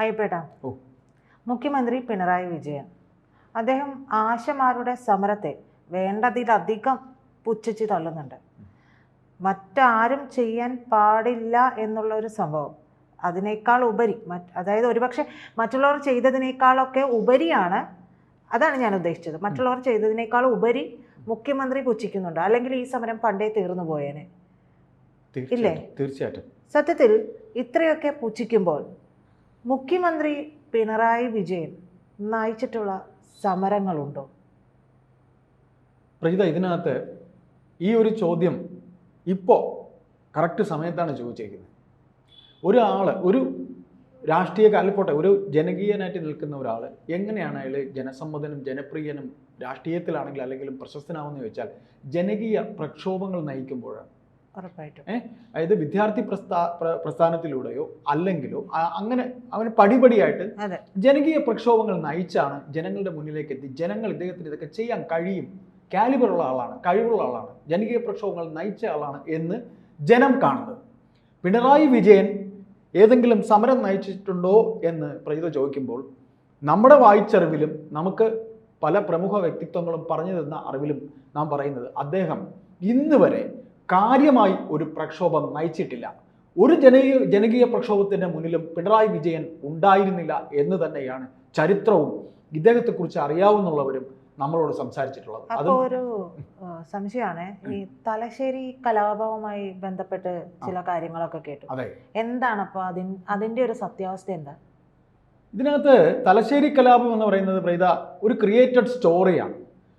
അയ്യപ്പേട്ടാ. മുഖ്യമന്ത്രി പിണറായി വിജയൻ. അദ്ദേഹം ആശമാരുടെ സമരത്തെ വേണ്ടതിലധികം പുച്ഛിച്ച് തള്ളുന്നുണ്ട്. മറ്റാരും ചെയ്യാൻ പാടില്ല എന്നുള്ള ഒരു സംഭവം. അതിനേക്കാൾ ഉപരി മറ്റ് അതായത് ഒരുപക്ഷെ മറ്റുള്ളവർ ചെയ്തതിനേക്കാളൊക്കെ ഉപരിയാണ്. അതാണ് ഞാൻ ഉദ്ദേശിച്ചത്. മറ്റുള്ളവർ ചെയ്തതിനേക്കാൾ ഉപരി മുഖ്യമന്ത്രി പുച്ഛിക്കുന്നുണ്ട്. അല്ലെങ്കിൽ ഈ സമരം പണ്ടേ തീർന്നു പോയേനെ. ഇല്ലേ? തീർച്ചയായിട്ടും. സത്യത്തിൽ ഇത്രയൊക്കെ പുച്ഛിക്കുമ്പോൾ മുഖ്യമന്ത്രി പിണറായി വിജയൻ നയിച്ചിട്ടുള്ള സമരങ്ങളുണ്ടോ? പ്രീത ഇതിനകത്ത് ഈ ഒരു ചോദ്യം ഇപ്പോൾ കറക്റ്റ് സമയത്താണ് ചോദിച്ചേക്കുന്നത്. ഒരാൾ ഒരു രാഷ്ട്രീയ കാലിപ്പോട്ടെ ഒരു ജനകീയനായിട്ട് നിൽക്കുന്ന ഒരാൾ എങ്ങനെയാണ് അയാൾ ജനസമ്മതനും ജനപ്രിയനും രാഷ്ട്രീയത്തിലാണെങ്കിൽ അല്ലെങ്കിലും പ്രശസ്തനാവെന്ന് ചോദിച്ചാൽ ജനകീയ പ്രക്ഷോഭങ്ങൾ നയിക്കുമ്പോഴാണ്. ഉറപ്പായിട്ടും. അതായത് വിദ്യാർത്ഥി പ്രസ്ഥാ പ്രസ്ഥാനത്തിലൂടെയോ അല്ലെങ്കിലോ അങ്ങനെ അവന് പടിപടിയായിട്ട് ജനകീയ പ്രക്ഷോഭങ്ങൾ നയിച്ചാണ് ജനങ്ങളുടെ മുന്നിലേക്ക് എത്തി. ജനങ്ങൾ ഇദ്ദേഹത്തിന് ഇതൊക്കെ ചെയ്യാൻ കഴിയും. കാലിബറുള്ള ആളാണ് കഴിവുള്ള ആളാണ് ജനകീയ പ്രക്ഷോഭങ്ങൾ നയിച്ച ആളാണ് എന്ന് ജനം കാണുന്നത്. പിണറായി വിജയൻ ഏതെങ്കിലും സമരം നയിച്ചിട്ടുണ്ടോ എന്ന് പ്രജിത ചോദിക്കുമ്പോൾ നമ്മുടെ വായിച്ചറിവിലും നമുക്ക് പല പ്രമുഖ വ്യക്തിത്വങ്ങളും പറഞ്ഞു തന്ന അറിവിലും നാം പറയുന്നത് അദ്ദേഹം ഇന്ന് വരെ കാര്യമായി ഒരു പ്രക്ഷോഭം നയിച്ചിട്ടില്ല. ഒരു ജനകീയ ജനകീയ പ്രക്ഷോഭത്തിന്റെ മുന്നിലും പിണറായി വിജയൻ ഉണ്ടായിരുന്നില്ല എന്ന് തന്നെയാണ് ചരിത്രവും ഇദ്ദേഹത്തെക്കുറിച്ച് അറിയാവുന്നുള്ളവരും നമ്മളോട് സംസാരിച്ചിട്ടുള്ളത്. അതൊരു ഒരു സംശയമാണ്. ഈ തലശ്ശേരി കലാപവുമായി ബന്ധപ്പെട്ട് ചില കാര്യങ്ങളൊക്കെ കേട്ടു. എന്താണ് അപ്പൊ അതിൻ അതിന്റെ ഒരു സത്യാവസ്ഥ എന്താ? ഇതിനകത്ത് തലശ്ശേരി കലാപം എന്ന് പറയുന്നത് പ്രീത ഒരു ക്രിയേറ്റഡ് സ്റ്റോറിയാണ്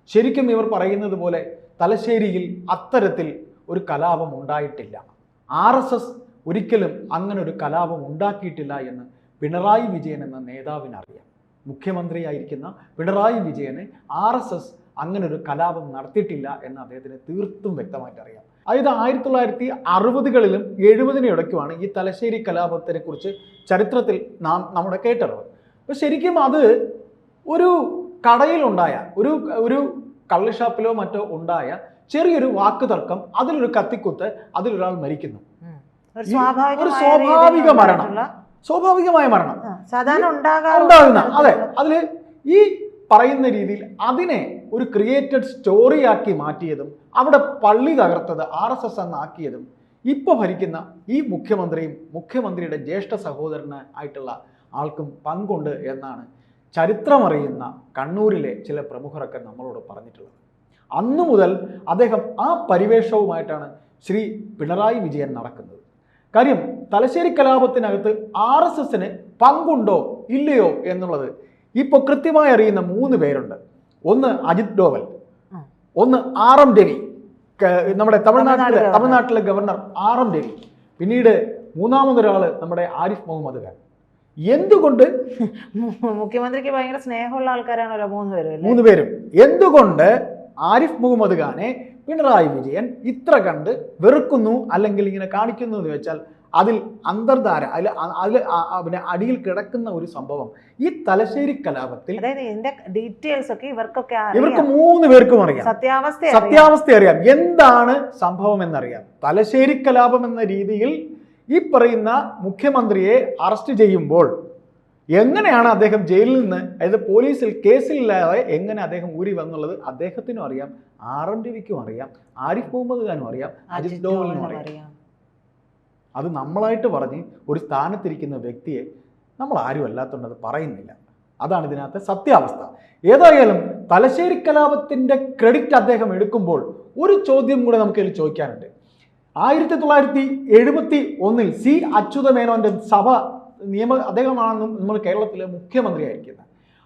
ശരിക്കും ഇവർ പറയുന്നത് പോലെ തലശ്ശേരിയിൽ അത്തരത്തിൽ ഒരു കലാപം ഉണ്ടായിട്ടില്ല. ആർ എസ് എസ് ഒരിക്കലും അങ്ങനെ ഒരു കലാപം ഉണ്ടാക്കിയിട്ടില്ല എന്ന് പിണറായി വിജയൻ എന്ന നേതാവിനറിയാം. മുഖ്യമന്ത്രിയായിരിക്കുന്ന പിണറായി വിജയനെ ആർ എസ് എസ് അങ്ങനെ ഒരു കലാപം നടത്തിയിട്ടില്ല എന്ന് അദ്ദേഹത്തിന് തീർത്തും വ്യക്തമായിട്ട് അറിയാം അതായത് ആയിരത്തി തൊള്ളായിരത്തി അറുപതുകളിലും എഴുപതിനിടയ്ക്കുമാണ് ഈ തലശ്ശേരി കലാപത്തിനെ കുറിച്ച് ചരിത്രത്തിൽ നാം നമ്മുടെ കേട്ടറിവ്. അപ്പോൾ ശരിക്കും അത് ഒരു കടയിലുണ്ടായ ഒരു ഒരു കള്ളുഷാപ്പിലോ മറ്റോ ഉണ്ടായ ചെറിയൊരു വാക്ക് തർക്കം അതിലൊരു കത്തിക്കുത്ത് അതിലൊരാൾ മരിക്കുന്നു. ഒരു സ്വാഭാവിക മരണം. സ്വാഭാവികമായ മരണം. സാധാരണ ഉണ്ടാകുന്ന അതെ അതിൽ അതിൽ ഈ പറയുന്ന രീതിയിൽ അതിനെ ഒരു ക്രിയേറ്റഡ് സ്റ്റോറിയാക്കി മാറ്റിയതും അവിടെ പള്ളി തകർത്തത് ആർ എസ് എസ് എന്നാക്കിയതും ഇപ്പോൾ ഭരിക്കുന്ന ഈ മുഖ്യമന്ത്രിയും മുഖ്യമന്ത്രിയുടെ ജ്യേഷ്ഠ സഹോദരന് ആയിട്ടുള്ള ആൾക്കും പങ്കുണ്ട് എന്നാണ് ചരിത്രമറിയുന്ന കണ്ണൂരിലെ ചില പ്രമുഖരൊക്കെ നമ്മളോട് പറഞ്ഞിട്ടുള്ളത്. അന്നു മുതൽ അദ്ദേഹം ആ പരിവേഷവുമായിട്ടാണ് ശ്രീ പിണറായി വിജയൻ നടക്കുന്നത്. കാര്യം തലശ്ശേരി കലാപത്തിനകത്ത് ആർ എസ് എസിന് പങ്കുണ്ടോ ഇല്ലയോ എന്നുള്ളത് ഇപ്പോൾ കൃത്യമായി അറിയുന്ന മൂന്ന് പേരുണ്ട്. ഒന്ന് അജിത് ഡോവൽ ഒന്ന് ആർ എം രവി നമ്മുടെ തമിഴ്നാട്ടിലെ. തമിഴ്നാട്ടിലെ ഗവർണർ. R M Ravi. പിന്നീട് മൂന്നാമതൊരാൾ നമ്മുടെ ആരിഫ് മുഹമ്മദ് ഖാൻ. എന്തുകൊണ്ട്? മുഖ്യമന്ത്രിക്ക് ഭയങ്കര സ്നേഹമുള്ള ആൾക്കാരാണല്ലോ മൂന്ന് പേരും മൂന്ന് പേരും. എന്തുകൊണ്ട് ആരിഫ് മുഹമ്മദ് ഖാനെ പിണറായി വിജയൻ ഇത്ര കണ്ട് വെറുക്കുന്നു അല്ലെങ്കിൽ ഇങ്ങനെ കാണിക്കുന്നു എന്ന് വെച്ചാൽ അതിൽ അന്തർധാര അതിൽ അതിൽ പിന്നെ അടിയിൽ കിടക്കുന്ന ഒരു സംഭവം. ഈ തലശ്ശേരി കലാപത്തിൽ ഡീറ്റെയിൽസ് ഒക്കെ ഇവർക്കൊക്കെ ഇവർക്ക് മൂന്ന് പേർക്കും അറിയാം. സത്യാവസ്ഥ അറിയാം. സത്യാവസ്ഥ അറിയാം. എന്താണ് സംഭവം എന്നറിയാം. തലശ്ശേരി കലാപം എന്ന രീതിയിൽ ഈ പറയുന്ന മുഖ്യമന്ത്രിയെ അറസ്റ്റ് ചെയ്യുമ്പോൾ എങ്ങനെയാണ് അദ്ദേഹം ജയിലിൽ നിന്ന് അതായത് പോലീസിൽ കേസിലില്ലാതെ എങ്ങനെ അദ്ദേഹം ഊരി വന്നുള്ളത് അദ്ദേഹത്തിനും അറിയാം ആർ എം രവിക്കും അറിയാം ആരിഫ് മുഹമ്മദ് ഖാനും അറിയാം അജിത് ഡോവലിനും അറിയാം. അത് നമ്മളായിട്ട് പറഞ്ഞ് ഒരു സ്ഥാനത്തിരിക്കുന്ന വ്യക്തിയെ നമ്മൾ ആരും അല്ലാത്തതുകൊണ്ട് അത് പറയുന്നില്ല. അതാണ് ഇതിനകത്തെ സത്യാവസ്ഥ. ഏതായാലും തലശ്ശേരി കലാപത്തിന്റെ ക്രെഡിറ്റ് അദ്ദേഹം എടുക്കുമ്പോൾ ഒരു ചോദ്യം കൂടെ നമുക്ക് ഇതിൽ ചോദിക്കാനുണ്ട്. ആയിരത്തി തൊള്ളായിരത്തി എഴുപത്തി ഒന്നിൽ സി അച്യുതമേനോന്റെ സഭ നിയമ അദ്ദേഹമാണ് നമ്മൾ കേരളത്തിലെ മുഖ്യമന്ത്രിയായിരിക്കുന്നത്.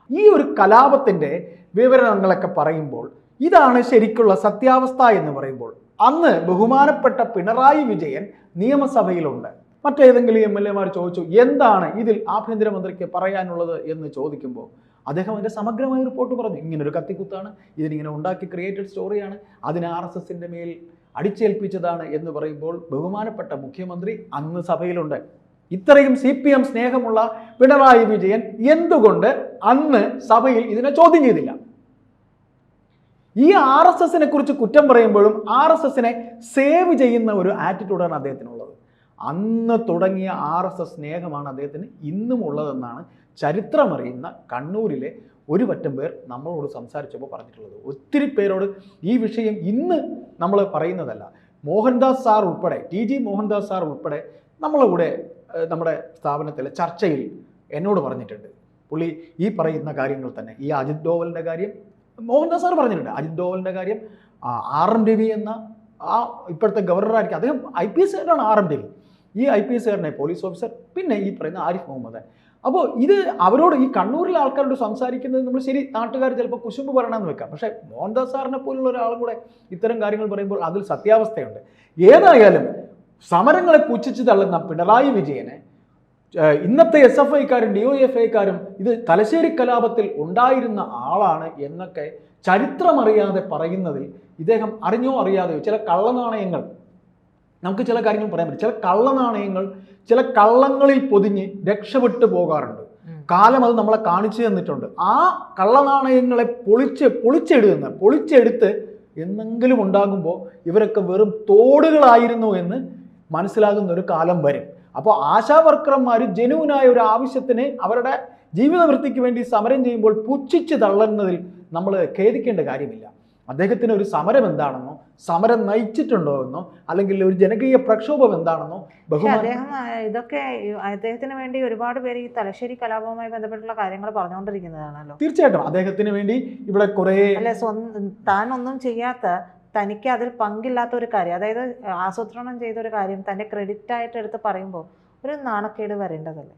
ഈ ഒരു കലാപത്തിന്റെ വിവരണങ്ങളൊക്കെ പറയുമ്പോൾ ഇതാണ് ശരിക്കുള്ള സത്യാവസ്ഥ എന്ന് പറയുമ്പോൾ അന്ന് ബഹുമാനപ്പെട്ട പിണറായി വിജയൻ നിയമസഭയിലുണ്ട്. മറ്റേതെങ്കിലും എം എൽ എമാർ ചോദിച്ചു എന്താണ് ഇതിൽ ആഭ്യന്തരമന്ത്രിക്ക് പറയാനുള്ളത്? എന്ന് ചോദിക്കുമ്പോൾ അദ്ദേഹം അതിന്റെ സമഗ്രമായ റിപ്പോർട്ട് പറഞ്ഞു. ഇങ്ങനൊരു കത്തിക്കുത്താണ് ഇതിനിങ്ങനെ ഉണ്ടാക്കി ക്രിയേറ്റഡ് സ്റ്റോറിയാണ് അതിന് ആർ എസ് എസിന്റെ മേൽ അടിച്ചേൽപ്പിച്ചതാണ് എന്ന് പറയുമ്പോൾ ബഹുമാനപ്പെട്ട മുഖ്യമന്ത്രി അന്ന് സഭയിലുണ്ട്. ഇത്രയും സി പി എം സ്നേഹമുള്ള പിണറായി വിജയൻ എന്തുകൊണ്ട് അന്ന് സഭയിൽ ഇതിനെ ചോദ്യം ചെയ്തില്ല? ഈ ആർ എസ് എസിനെ കുറിച്ച് കുറ്റം പറയുമ്പോഴും ആർ എസ് എസിനെ സേവ് ചെയ്യുന്ന ഒരു ആറ്റിറ്റ്യൂഡാണ് അദ്ദേഹത്തിനുള്ളത്. അന്ന് തുടങ്ങിയ ആർ എസ് എസ് സ്നേഹമാണ് അദ്ദേഹത്തിന് ഇന്നും ഉള്ളതെന്നാണ് ചരിത്രമറിയുന്ന കണ്ണൂരിലെ ഒരു പറ്റം പേർ നമ്മളോട് സംസാരിച്ചപ്പോൾ പറഞ്ഞിട്ടുള്ളത്. ഒത്തിരി പേരോട് ഈ വിഷയം ഇന്ന് നമ്മൾ പറയുന്നതല്ല. മോഹൻദാസ് സാർ ഉൾപ്പെടെ ടി ജി മോഹൻദാസ് സാർ ഉൾപ്പെടെ നമ്മളിവിടെ നമ്മുടെ സ്ഥാപനത്തിലെ ചർച്ചയിൽ എന്നോട് പറഞ്ഞിട്ടുണ്ട്. പുള്ളി ഈ പറയുന്ന കാര്യങ്ങൾ തന്നെ ഈ അജിത് ഡോവലിന്റെ കാര്യം മോഹൻദാസ് സാർ പറഞ്ഞിട്ടുണ്ട്. അജിത് ഡോവലിന്റെ കാര്യം ആർ എം രവി എന്ന ആ ഇപ്പോഴത്തെ ഗവർണറായിരിക്കും അദ്ദേഹം I P S R M Ravi ഈ ഐ പി എസ് കാരനെ പോലീസ് ഓഫീസർ പിന്നെ ഈ പറയുന്ന ആരിഫ് മുഹമ്മദ്. അപ്പോൾ ഇത് അവരോട് ഈ കണ്ണൂരിലെ ആൾക്കാരോട് സംസാരിക്കുന്നത് നമ്മൾ ശരി നാട്ടുകാർ ചിലപ്പോൾ കുശുമ്പ് പറയണമെന്ന് വെക്കാം. പക്ഷേ മോഹൻദാസ് സാറിനെ പോലുള്ള ഒരാളും കൂടെ ഇത്തരം കാര്യങ്ങൾ പറയുമ്പോൾ അതിൽ സത്യാവസ്ഥയുണ്ട്. ഏതായാലും സമരങ്ങളെ പുച്ഛിച്ച് തള്ളുന്ന പിണറായി വിജയനെ ഇന്നത്തെ എസ് എഫ് ഐക്കാരും ഡി ഒ എഫ് ഐക്കാരും ഇത് തലശ്ശേരി കലാപത്തിൽ ഉണ്ടായിരുന്ന ആളാണ് എന്നൊക്കെ ചരിത്രമറിയാതെ പറയുന്നതിൽ ഇദ്ദേഹം അറിഞ്ഞോ അറിയാതെയോ ചില കള്ളനാണയങ്ങൾ നമുക്ക് ചില കാര്യങ്ങൾ പറയാൻ പറ്റും. ചില കള്ളനാണയങ്ങൾ ചില കള്ളങ്ങളിൽ പൊതിഞ്ഞ് രക്ഷപ്പെട്ടു പോകാറുണ്ട്. കാലം അത് നമ്മളെ കാണിച്ചു തന്നിട്ടുണ്ട്. ആ കള്ളനാണയങ്ങളെ പൊളിച്ച് പൊളിച്ചെടുക്കുന്ന പൊളിച്ചെടുത്ത് എന്തെങ്കിലും ഉണ്ടാകുമ്പോൾ ഇവരൊക്കെ വെറും തോടുകളായിരുന്നു എന്ന് മനസ്സിലാകുന്ന ഒരു കാലം വരും. അപ്പോൾ ആശാ വർക്കർമാർ ജനുവിനായ ഒരു ആവശ്യത്തിന് അവരുടെ ജീവിതവൃത്തിക്ക് വേണ്ടി സമരം ചെയ്യുമ്പോൾ പുച്ഛിച്ച് തള്ളുന്നതിൽ നമ്മൾ ഖേദിക്കേണ്ട കാര്യമില്ല. അദ്ദേഹത്തിന് ഒരു സമരം എന്താണെന്നോ സമരം നയിച്ചിട്ടുണ്ടോ എന്നോ അല്ലെങ്കിൽ ഒരു ജനകീയ പ്രക്ഷോഭം എന്താണെന്നോ അദ്ദേഹം ഇതൊക്കെ അദ്ദേഹത്തിന് വേണ്ടി ഒരുപാട് പേര് ഈ തലശ്ശേരി കലാപവുമായി ബന്ധപ്പെട്ടുള്ള കാര്യങ്ങൾ പറഞ്ഞുകൊണ്ടിരിക്കുന്നതാണല്ലോ. തീർച്ചയായിട്ടും. അദ്ദേഹത്തിന് വേണ്ടി ഇവിടെ കുറെ താൻ ഒന്നും ചെയ്യാത്ത തനിക്ക് അതിൽ പങ്കില്ലാത്ത ഒരു കാര്യം അതായത് ആസൂത്രണം ചെയ്ത ഒരു കാര്യം തന്റെ ക്രെഡിറ്റ് ആയിട്ട് എടുത്ത് പറയുമ്പോൾ ഒരു നാണക്കേട് വരേണ്ടതല്ലേ?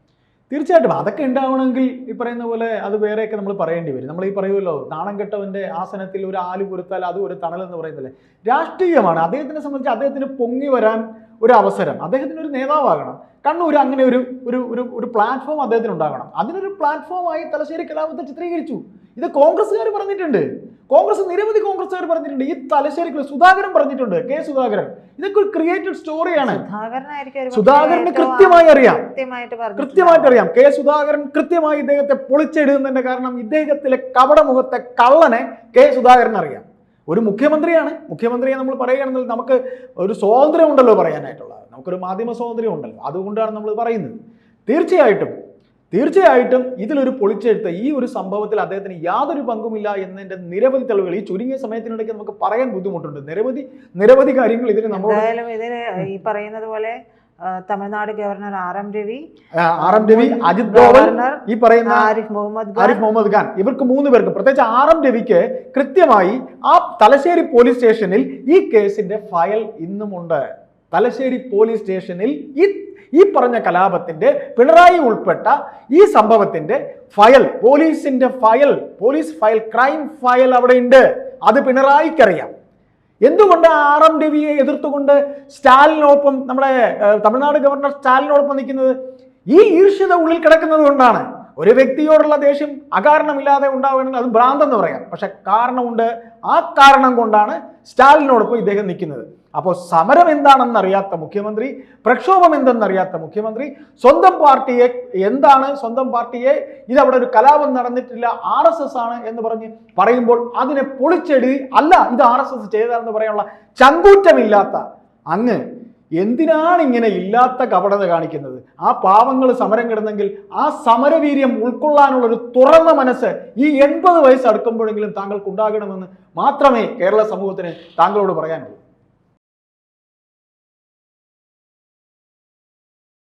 തീർച്ചയായിട്ടും. അതൊക്കെ ഉണ്ടാവണമെങ്കിൽ ഈ പറയുന്ന പോലെ അത് വേറെയൊക്കെ നമ്മൾ പറയേണ്ടി വരും. നമ്മൾ ഈ പറയുമല്ലോ നാണം കെട്ടവന്റെ ആസനത്തിൽ ഒരു ആൽ കുരുത്താൽ അത് ഒരു തണൽ എന്ന് പറയുന്നില്ലേ രാഷ്ട്രീയമാണ്. അദ്ദേഹത്തിനെ സംബന്ധിച്ച് അദ്ദേഹത്തിന് പൊങ്ങി വരാൻ ഒരു അവസരം. അദ്ദേഹത്തിന് ഒരു നേതാവാകണം. കണ്ണൂർ അങ്ങനെ ഒരു ഒരു ഒരു പ്ലാറ്റ്ഫോം അദ്ദേഹത്തിന് ഉണ്ടാകണം. അതിനൊരു പ്ലാറ്റ്ഫോമായി തലശ്ശേരി കലാപത്തെ ചിത്രീകരിച്ചു. ഇത് കോൺഗ്രസ്സുകാർ പറഞ്ഞിട്ടുണ്ട്. കോൺഗ്രസ് നിരവധി കോൺഗ്രസ്സുകാർ പറഞ്ഞിട്ടുണ്ട്. ഈ തലശ്ശേരി സുധാകരൻ പറഞ്ഞിട്ടുണ്ട്. കെ സുധാകരൻ. ഇതൊക്കെ ഒരു ക്രിയേറ്റഡ് സ്റ്റോറിയാണ് സുധാകരന് കൃത്യമായി അറിയാം. കൃത്യമായിട്ട് കൃത്യമായിട്ട് അറിയാം. കെ സുധാകരൻ കൃത്യമായി ഇദ്ദേഹത്തെ പൊളിച്ചെടുക്കുന്നതിന്റെ കാരണം ഇദ്ദേഹത്തിലെ കപടമുഖത്തെ കള്ളനെ കെ സുധാകരൻ അറിയാം. ഒരു മുഖ്യമന്ത്രിയാണ്. മുഖ്യമന്ത്രിയെ നമ്മൾ പറയുകയാണെങ്കിൽ നമുക്ക് ഒരു സ്വാതന്ത്ര്യം ഉണ്ടല്ലോ പറയാനായിട്ടുള്ളത്. നമുക്കൊരു മാധ്യമ സ്വാതന്ത്ര്യം ഉണ്ടല്ലോ അതുകൊണ്ടാണ് നമ്മൾ പറയുന്നത്. തീർച്ചയായിട്ടും തീർച്ചയായിട്ടും ഇതിലൊരു പൊളിച്ചെഴുത്ത് ഈ ഒരു സംഭവത്തിൽ അദ്ദേഹത്തിന് യാതൊരു പങ്കുമില്ല എന്നതിന്റെ നിരവധി തെളിവുകൾ ഈ ചുരുങ്ങിയ സമയത്തിനിടയ്ക്ക് നമുക്ക് പറയാൻ ബുദ്ധിമുട്ടുണ്ട്. നിരവധി നിരവധി കാര്യങ്ങൾ ഇതിന് നമ്മൾ ഇതിന് ഈ പറയുന്നത് പോലെ Tamil Nadu governor R M Ravi R M Ravi Ajit Doval ഈ പറയുന്ന ആരിഫ് മുഹമ്മദ് ആരിഫ് മുഹമ്മദ് ഖാൻ. ഇവർക്ക് മൂന്ന് പേർക്ക്. പ്രത്യേകിച്ച് ആർ എം രവിക്ക് കൃത്യമായി ആ തലശ്ശേരി പോലീസ് സ്റ്റേഷനിൽ ഈ കേസിന്റെ ഫയൽ ഇന്നുമുണ്ട്. തലശ്ശേരി പോലീസ് സ്റ്റേഷനിൽ ഈ ഈ പറഞ്ഞ കലാപത്തിന്റെ പിണറായി ഉൾപ്പെട്ട ഈ സംഭവത്തിന്റെ ഫയൽ പോലീസിന്റെ file police file crime file അവിടെയുണ്ട് അത് പിണറായിക്കറിയാം. എന്തുകൊണ്ട് ആർ എം രവിയെ എതിർത്തുകൊണ്ട് സ്റ്റാലിനോടൊപ്പം നമ്മുടെ തമിഴ്നാട് ഗവർണർ സ്റ്റാലിനോടൊപ്പം നിൽക്കുന്നത്? ഈ ഈർഷ്യത ഉള്ളിൽ കിടക്കുന്നത് കൊണ്ടാണ്. ഒരു വ്യക്തിയോടുള്ള ദേഷ്യം അകാരണമില്ലാതെ ഉണ്ടാവുകയാണെങ്കിൽ അത് ഭ്രാന്തെന്ന് പറയാം. പക്ഷെ കാരണമുണ്ട്. ആ കാരണം കൊണ്ടാണ് സ്റ്റാലിനോടൊപ്പം ഇദ്ദേഹം നിൽക്കുന്നത്. അപ്പോൾ സമരം എന്താണെന്ന് അറിയാത്ത മുഖ്യമന്ത്രി പ്രക്ഷോഭം എന്തെന്നറിയാത്ത മുഖ്യമന്ത്രി സ്വന്തം പാർട്ടിയെ എന്താണ് സ്വന്തം പാർട്ടിയെ ഇതവിടെ ഒരു കലാപം നടന്നിട്ടില്ല ആർ എസ് എസ് ആണ് എന്ന് പറഞ്ഞ് പറയുമ്പോൾ അതിനെ പൊളിച്ചെടി അല്ല ഇത് ആർ എസ് എസ് ചെയ്തതെന്ന് പറയാനുള്ള ചങ്കൂറ്റമില്ലാത്ത അങ്ങ് എന്തിനാണ് ഇങ്ങനെ ഇല്ലാത്ത കപടത കാണിക്കുന്നത്? ആ പാവങ്ങൾ സമരം കിടന്നെങ്കിൽ ആ സമരവീര്യം ഉൾക്കൊള്ളാനുള്ള ഒരു തുറന്ന മനസ്സ് ഈ എൺപത് വയസ്സ് അടുക്കുമ്പോഴെങ്കിലും താങ്കൾക്ക് ഉണ്ടാകണമെന്ന് മാത്രമേ കേരള സമൂഹത്തിന് താങ്കളോട് പറയാനുള്ളൂ.